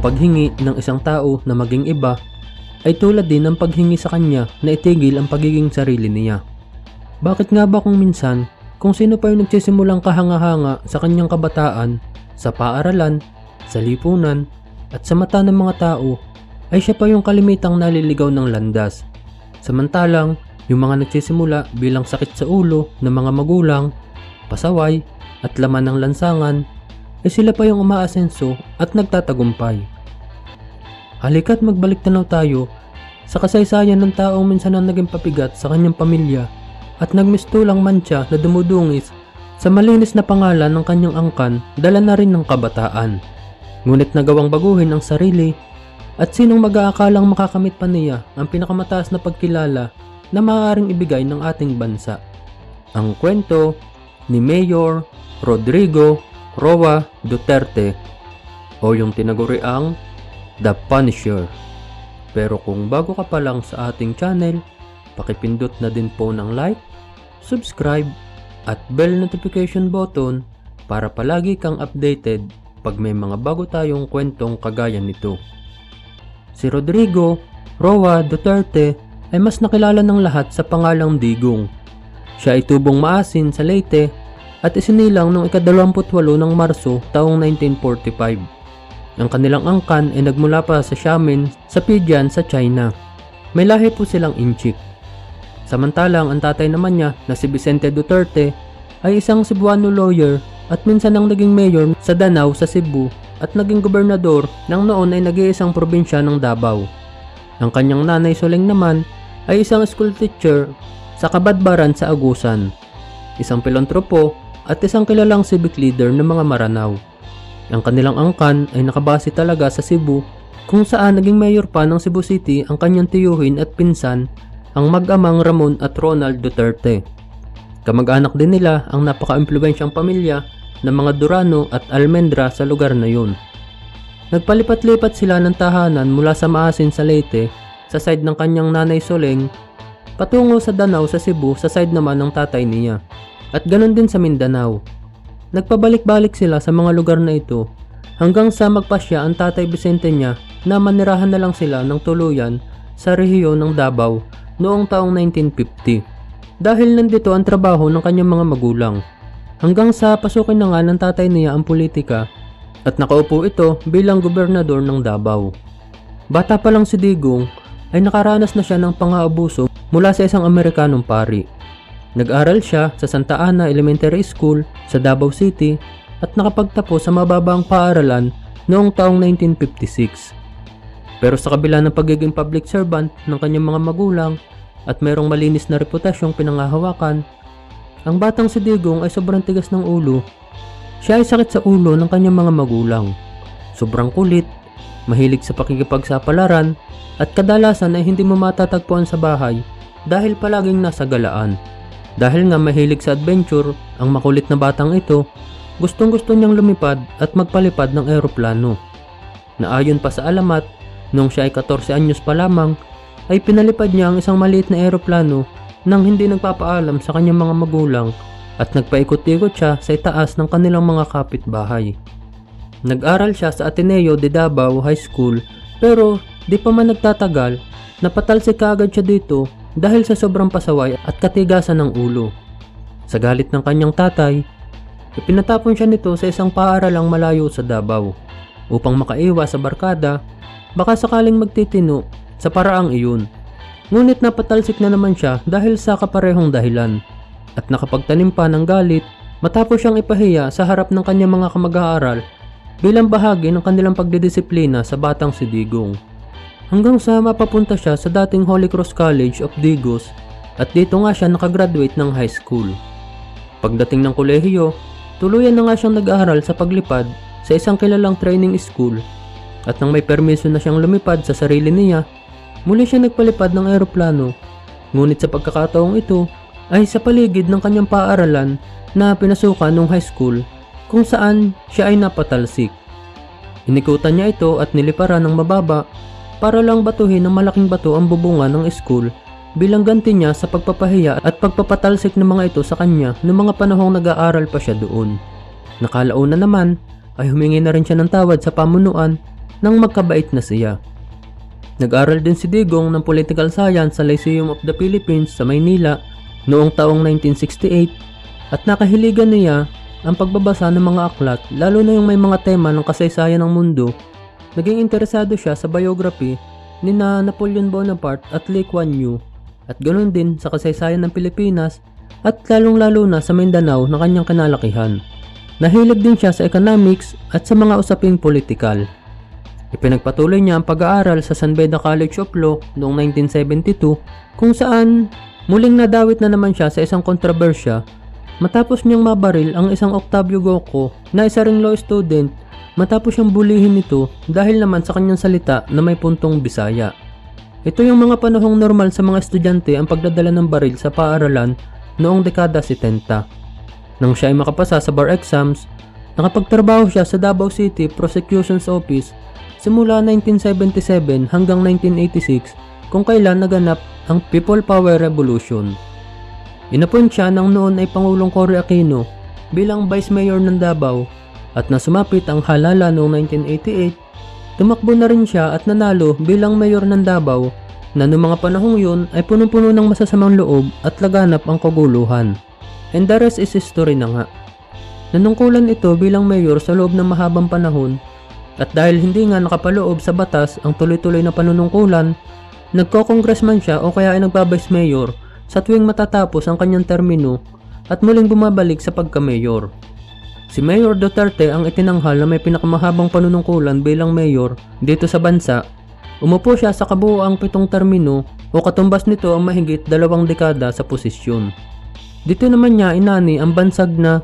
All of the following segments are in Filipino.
paghingi ng isang tao na maging iba ay tulad din ng paghingi sa kanya na itigil ang pagiging sarili niya. Bakit nga ba kung minsan, kung sino pa yung nagsisimulang kahanga-hanga sa kanyang kabataan, sa paaralan, sa lipunan, at sa mata ng mga tao, ay siya pa yung kalimitang naliligaw ng landas. Samantalang, yung mga nagsisimula bilang sakit sa ulo ng mga magulang, pasaway, at laman ng lansangan, ay sila pa yung umaasenso at nagtatagumpay. Halika't magbalik tanaw tayo sa kasaysayan ng taong minsan ang naging papigat sa kanyang pamilya at nagmistulang mantsa na dumudungis sa malinis na pangalan ng kanyang angkan dala na rin ng kabataan. Ngunit nagawang baguhin ang sarili at sinong mag-aakalang makakamit pa niya ang pinakamataas na pagkilala na maaaring ibigay ng ating bansa. Ang kwento ni Mayor Rodrigo Roa Duterte o yung tinaguriang The Punisher. Pero kung bago ka pa lang sa ating channel, pakipindot na din po ng like, subscribe, at bell notification button para palagi kang updated pag may mga bago tayong kwentong kagaya nito. Si Rodrigo Roa Duterte ay mas nakilala ng lahat sa pangalang Digong. Siya ay tubong maasin sa Leyte at isinilang noong ikadalawamputwalo ng Marso taong 1945. Ang kanilang angkan ay nagmula pa sa Xiamen sa Pijian sa China. May lahi po silang Inchik. Samantalang ang tatay naman niya na si Vicente Duterte ay isang Cebuano lawyer at minsan ang naging mayor sa Danau sa Cebu at naging gobernador nang noon ay nag-iisang probinsya ng Davao. Ang kanyang nanay Soleng naman ay isang school teacher sa Kabadbaran sa Agusan, isang pilantropo at isang kilalang civic leader ng mga Maranao. Ang kanilang angkan ay nakabase talaga sa Cebu kung saan naging mayor pa ng Cebu City ang kanyang tiyuhin at pinsan ang mag-amang Ramon at Ronald Duterte. Kamag-anak din nila ang napaka-impluensyang pamilya ng mga Durano at Almendra sa lugar na yun. Nagpalipat-lipat sila ng tahanan mula sa Maasin sa Leyte sa side ng kanyang nanay Soleng patungo sa Danau sa Cebu sa side naman ng tatay niya. At ganon din sa Mindanao. Nagpabalik-balik sila sa mga lugar na ito hanggang sa magpasya ang tatay Vicente niya na manirahan na lang sila ng tuluyan sa rehiyon ng Davao noong taong 1950. Dahil nandito ang trabaho ng kanyang mga magulang. Hanggang sa pasukin na nga ng tatay niya ang politika at nakaupo ito bilang gobernador ng Davao. Bata pa lang si Digong ay nakaranas na siya ng pang-aabuso mula sa isang Amerikanong pari. Nag-aral siya sa Santa Ana Elementary School sa Davao City at nakapagtapos sa mababang paaralan noong taong 1956. Pero sa kabila ng pagiging public servant ng kanyang mga magulang at mayroong malinis na reputasyong pinangahawakan, ang batang si Digong ay sobrang tigas ng ulo. Siya ay sakit sa ulo ng kanyang mga magulang. Sobrang kulit, mahilig sa pakikipagsapalaran, at kadalasan ay hindi mo matatagpuan sa bahay dahil palaging nasa galaan. Dahil nga mahilig sa adventure, ang makulit na batang ito, gustong gusto niyang lumipad at magpalipad ng eroplano. Naayon pa sa alamat, nung siya ay 14 anyos pa lamang, ay pinalipad niya ang isang maliit na eroplano nang hindi nagpapaalam sa kanyang mga magulang at nagpaikot-ikot siya sa itaas ng kanilang mga kapitbahay. Nag-aral siya sa Ateneo de Davao High School pero di pa man nagtatagal, napatalsik kaagad siya dito dahil sa sobrang pasaway at katigasan ng ulo. Sa galit ng kanyang tatay, ipinatapon siya nito sa isang paaralang malayo sa Davao upang makaiwas sa barkada baka sakaling magtitino sa paraang iyon. Ngunit napatalsik na naman siya dahil sa kaparehong dahilan at nakapagtanim pa ng galit matapos siyang ipahiya sa harap ng kanyang mga kamag-aaral bilang bahagi ng kanilang pagdidisiplina sa batang si Digong. Hanggang sa mapapunta siya sa dating Holy Cross College of Digos at dito nga siya nakagraduate ng high school. Pagdating ng kolehiyo, tuluyan na nga siyang nag-aaral sa paglipad sa isang kilalang training school at nang may permiso na siyang lumipad sa sarili niya Muli siya nagpalipad ng eroplano, ngunit sa pagkakataong ito ay sa paligid ng kanyang paaralan na pinasukan nung high school kung saan siya ay napatalsik. Inikutan niya ito at niliparan ng mababa para lang batuhin ng malaking bato ang bubungan ng school bilang ganti niya sa pagpapahiya at pagpapatalsik ng mga ito sa kanya noong mga panahong nag-aaral pa siya doon. Nakalauna naman ay humingi na rin siya ng tawad sa pamunuan nang magkabait na siya. Nag-aral din si Digong ng Political Science sa Lyceum of the Philippines sa Maynila noong taong 1968 at nakahiligan niya ang pagbabasa ng mga aklat lalo na yung may mga tema ng kasaysayan ng mundo. Naging interesado siya sa biography ni na Napoleon Bonaparte at Lee Kuan Yew at ganoon din sa kasaysayan ng Pilipinas at lalong-lalo na sa Mindanao na kanyang kinalakihan. Nahilig din siya sa economics at sa mga usaping politikal. Ipinagpatuloy niya ang pag-aaral sa San Beda College of Law noong 1972 kung saan muling nadawit na naman siya sa isang kontrobersya matapos niyang mabaril ang isang Octavio Goco na isa ring law student matapos siyang bulihin nito dahil naman sa kanyang salita na may puntong Bisaya. Ito yung mga panahong normal sa mga estudyante ang pagdadala ng baril sa paaralan noong dekada 70. Nang siya ay makapasa sa bar exams, nakapagtrabaho siya sa Davao City Prosecution's Office simula 1977 hanggang 1986 kung kailan naganap ang People Power Revolution. Inappoint siya ng noon ay Pangulong Cory Aquino bilang Vice Mayor ng Davao at nasumapit ang halala noong 1988, tumakbo na rin siya at nanalo bilang Mayor ng Davao na noong mga panahong yun ay punong-puno ng masasamang loob at laganap ang kaguluhan. And the rest is history na nga. Nanungkulan ito bilang mayor sa loob ng mahabang panahon at dahil hindi nga nakapaloob sa batas ang tuloy-tuloy na panunungkulan, nagko-congressman siya o kaya ay nagbabice mayor sa tuwing matatapos ang kanyang termino at muling bumabalik sa pagka-mayor. Si Mayor Duterte ang itinanghal na may pinakamahabang panunungkulan bilang mayor dito sa bansa Umupo siya sa kabuoang pitong termino o katumbas nito ang mahigit dalawang dekada sa posisyon. Dito naman niya inani ang bansag na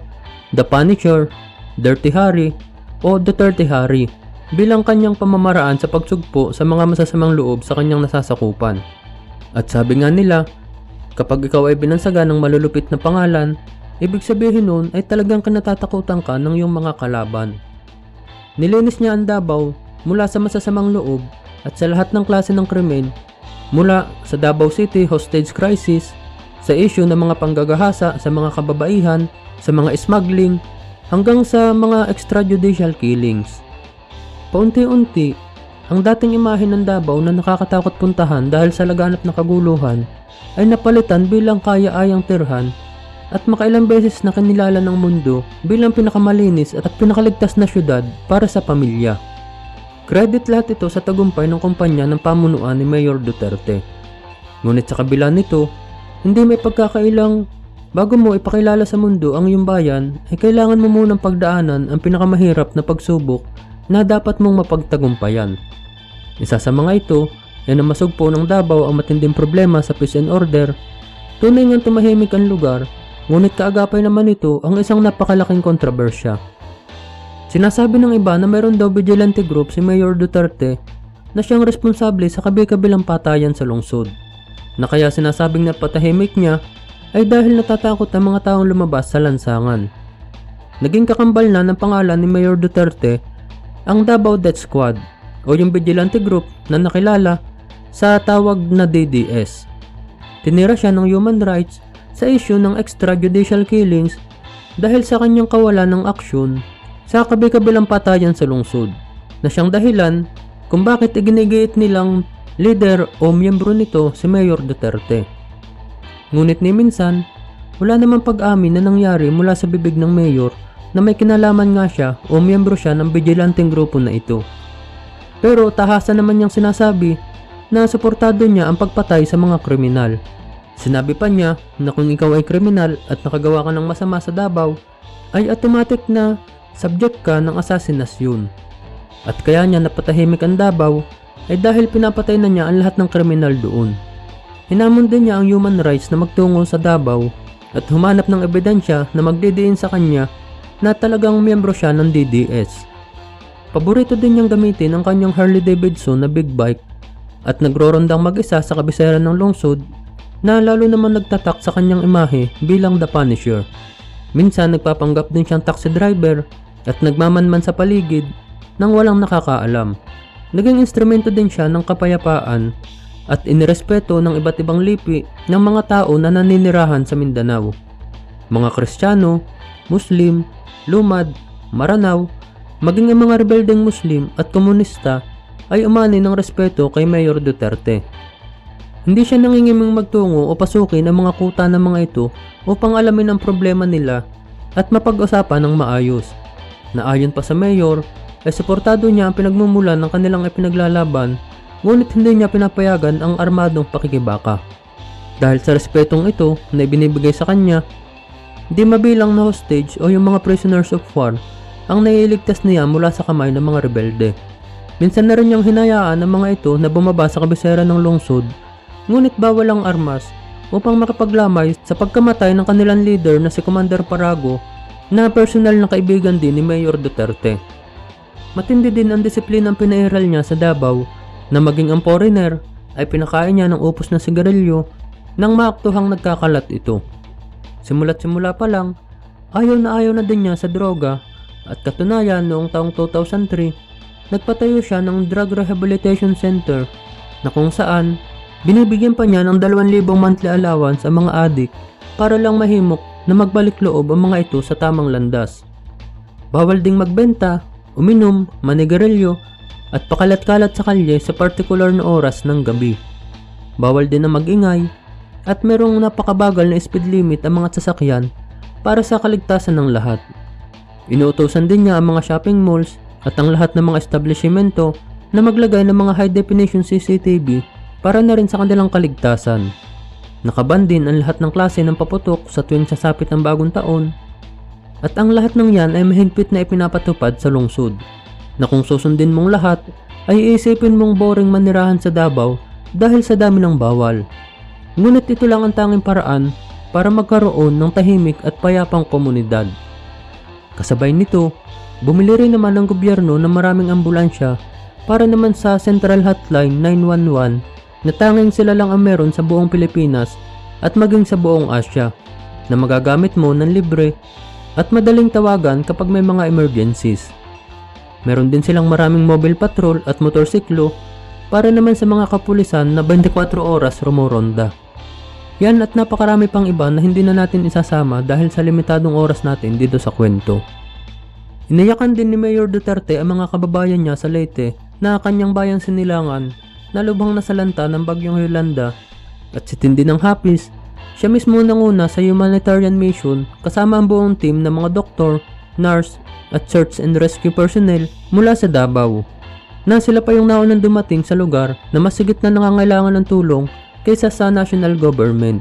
The Punisher, Dirty Harry o Duterte Harry bilang kanyang pamamaraan sa pagsugpo sa mga masasamang loob sa kanyang nasasakupan. At sabi nga nila, kapag ikaw ay binansaga ng malulupit na pangalan, ibig sabihin nun ay talagang kinatatakutan ka ng iyong mga kalaban. Nilinis niya ang Davao mula sa masasamang loob at sa lahat ng klase ng krimen mula sa Davao City hostage crisis, sa issue ng mga panggagahasa sa mga kababaihan, sa mga smuggling, hanggang sa mga extrajudicial killings. Paunti-unti, ang dating imahe ng Davao na nakakatakot puntahan dahil sa laganap na kaguluhan ay napalitan bilang kaya-ayang tirhan at makailang beses na kinilala ng mundo bilang pinakamalinis at pinakaligtas na syudad para sa pamilya. Credit lahat ito sa tagumpay ng kumpanya ng pamunuan ni Mayor Duterte. Ngunit sa kabila nito, hindi may pagkakailang bago mo ipakilala sa mundo ang iyong bayan ay kailangan mo munang pagdaanan ang pinakamahirap na pagsubok na dapat mong mapagtagumpayan. Isa sa mga ito ay na masugpo ng Davao ang matinding problema sa peace and order. Tunay ngang tumahimik ang lugar, ngunit kaagapay naman ito ang isang napakalaking kontrobersya. Sinasabi ng iba na mayroon daw vigilante group si Mayor Duterte na siyang responsable sa kabi-kabilang patayan sa lungsod. Na kaya sinasabing napatahimik niya ay dahil natatakot ang mga taong lumabas sa lansangan. Naging kakambal na ng pangalan ni Mayor Duterte ang Davao Death Squad o yung vigilante group na nakilala sa tawag na DDS. Tinira siya ng human rights sa issue ng extrajudicial killings dahil sa kanyang kawalan ng aksyon sa kabi-kabilang patayan sa lungsod na siyang dahilan kung bakit iginigit nilang leader o miyembro nito si Mayor Duterte. Ngunit ni minsan, wala namang pag-amin na nangyari mula sa bibig ng mayor na may kinalaman nga siya o miyembro siya ng bijilanting grupo na ito. Pero tahasan naman niyang sinasabi na suportado niya ang pagpatay sa mga kriminal. Sinabi pa niya na kung ikaw ay kriminal at nakagawa ka ng masama sa Davao, ay automatic na subject ka ng asasinasyon. At kaya niya napatahimik ang Davao ay dahil pinapatay na niya ang lahat ng kriminal doon. Hinamon din niya ang human rights na magtungo sa Davao at humanap ng ebidensya na magdidiin sa kanya na talagang miyembro siya ng DDS. Paborito din niyang gamitin ang kanyang Harley Davidson na big bike at nagrorondang mag-isa sa kabisera ng lungsod na lalo naman nagtatak sa kanyang imahe bilang The Punisher. Minsan nagpapanggap din siyang taxi driver at nagmamanman sa paligid nang walang nakakaalam. Naging instrumento din siya ng kapayapaan at inirespeto ng iba't ibang lipi ng mga tao na naninirahan sa Mindanao. Mga Kristiyano, Muslim, Lumad, Maranao, maging ang mga rebeldeng Muslim at komunista ay umani ng respeto kay Mayor Duterte. Hindi siya nangingiming magtungo o pasukin ang mga kuta ng mga ito upang alamin ang problema nila at mapag-usapan ng maayos. Na ayon pa sa mayor, ay suportado niya ang pinagmumulan ng kanilang ipinaglalaban ngunit hindi niya pinapayagan ang armadong pakikibaka. Dahil sa respetong ito na ibinibigay sa kanya, di mabilang na hostage o yung mga prisoners of war ang naiiligtas niya mula sa kamay ng mga rebelde. Minsan na rin niyang hinayaan ang mga ito na bumaba sa kabisera ng lungsod ngunit bawal ang armas upang makapaglamay sa pagkamatay ng kanilang leader na si Commander Parago na personal na kaibigan din ni Mayor Duterte. Matindi din ang disiplinang pinairal niya sa Davao na maging ang foreigner ay pinakain niya ng upos na sigarilyo nang maaktuhang nagkakalat ito. Simula't simula pa lang, ayaw na ayaw na din niya sa droga at katunayan noong taong 2003, nagpatayo siya ng Drug Rehabilitation Center na kung saan Binibigyan pa niya ng 2,000 monthly allowance ang mga adik para lang mahimok na magbalik loob ang mga ito sa tamang landas. Bawal ding magbenta, uminom, manigarilyo, at pakalat-kalat sa kalye sa partikular na oras ng gabi. Bawal din na magingay, at merong napakabagal na speed limit ang mga sasakyan para sa kaligtasan ng lahat. Inuutosan din niya ang mga shopping malls at ang lahat ng mga establishmento na maglagay ng mga high definition CCTV para na rin sa kanilang kaligtasan. Nakaban din ang lahat ng klase ng paputok sa tuwing sasapit ang bagong taon at ang lahat ng yan ay mahigpit na ipinapatupad sa lungsod na kung susundin mong lahat ay iisipin mong boring manirahan sa Davao dahil sa dami ng bawal. Ngunit ito lang ang tanging paraan para magkaroon ng tahimik at payapang komunidad. Kasabay nito, bumili rin naman ng gobyerno ng maraming ambulansya para naman sa Central Hotline 911 na tanging sila lang ang meron sa buong Pilipinas at maging sa buong Asya na magagamit mo ng libre at madaling tawagan kapag may mga emergencies. Meron din silang maraming mobile patrol at motorsiklo para naman sa mga kapulisan na 24 oras rumoronda. Yan at napakarami pang iba na hindi na natin isasama dahil sa limitadong oras natin dito sa kwento. Inayakan din ni Mayor Duterte ang mga kababayan niya sa Leyte na kanyang bayang sinilangan na lubhang nasalanta ng bagyong Yolanda at si Tindi ng Hapis, siya mismo nanguna sa humanitarian mission kasama ang buong team ng mga doktor, nurse at search and rescue personnel mula sa Davao. Na sila pa yung naunang dumating sa lugar na masigit na nangangailangan ng tulong kaysa sa national government.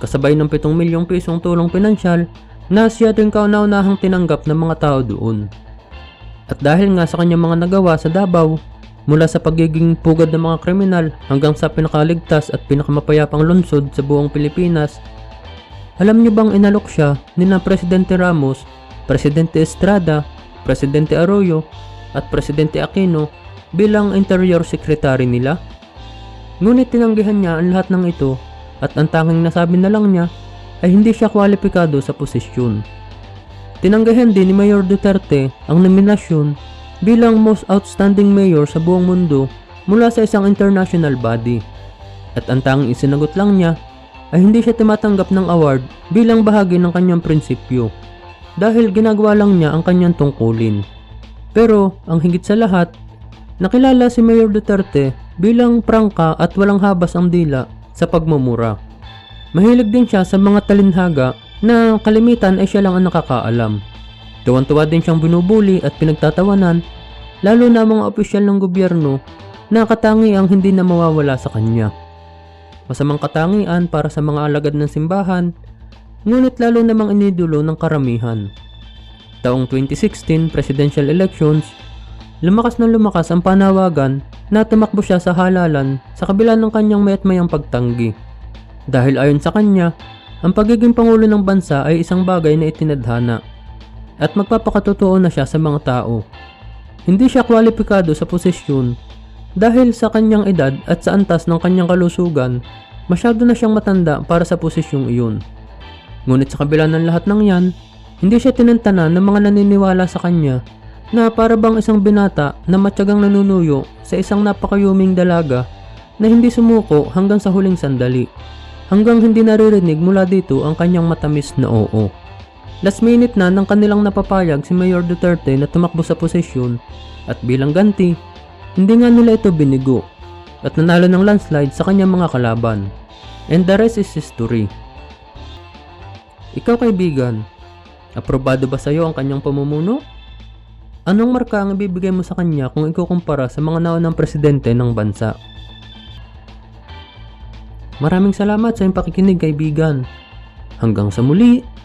Kasabay ng 7 milyong pisong tulong pinansyal na siya din kauna-unahang tinanggap ng mga tao doon. At dahil nga sa kanyang mga nagawa sa Davao, Mula sa pagiging pugad ng mga kriminal hanggang sa pinakaligtas at pinakamapayapang lungsod sa buong Pilipinas, alam niyo bang inalok siya ni na Presidente Ramos, Presidente Estrada, Presidente Arroyo at Presidente Aquino bilang Interior Secretary nila? Ngunit tinanggihan niya ang lahat ng ito at ang tanging nasabi na lang niya ay hindi siya kwalipikado sa posisyon. Tinanggihan din ni Mayor Duterte ang nominasyon bilang most outstanding mayor sa buong mundo mula sa isang international body. At ang tanging isinagot lang niya ay hindi siya tumatanggap ng award bilang bahagi ng kanyang prinsipyo dahil ginagawa lang niya ang kanyang tungkulin. Pero ang higit sa lahat, nakilala si Mayor Duterte bilang prangka at walang habas ang dila sa pagmumura. Mahilig din siya sa mga talinhaga na kalimitan ay siya lang ang nakakaalam. Tuwan-tuwa din siyang binubuli at pinagtatawanan, lalo na mga opisyal ng gobyerno na katangi ang hindi na mawawala sa kanya. Masamang katangian para sa mga alagad ng simbahan, ngunit lalo namang inidulo ng karamihan. Taong 2016 presidential elections, lumakas na lumakas ang panawagan na tumakbo siya sa halalan sa kabila ng kanyang mayat mayang pagtanggi. Dahil ayon sa kanya, ang pagiging pangulo ng bansa ay isang bagay na itinadhana at magpapakatotoo na siya sa mga tao. Hindi siya kwalipikado sa posisyon dahil sa kanyang edad at sa antas ng kanyang kalusugan, masyado na siyang matanda para sa posisyong iyon. Ngunit sa kabila ng lahat ng yan, hindi siya tinantanan ng mga naniniwala sa kanya na para bang isang binata na matyagang nanunuyo sa isang napakayuming dalaga na hindi sumuko hanggang sa huling sandali, hanggang hindi naririnig mula dito ang kanyang matamis na oo. Last minute na nang kanilang napapayag si Mayor Duterte na tumakbo sa posisyon at bilang ganti, hindi nga nila ito binigo at nanalo ng landslide sa kanyang mga kalaban. And the rest is history. Ikaw kaibigan, aprobado ba sa'yo ang kanyang pamumuno? Anong marka ang ibibigay mo sa kanya kung ikukumpara sa mga naunang presidente ng bansa? Maraming salamat sa iyong pakikinig kaibigan. Hanggang sa muli!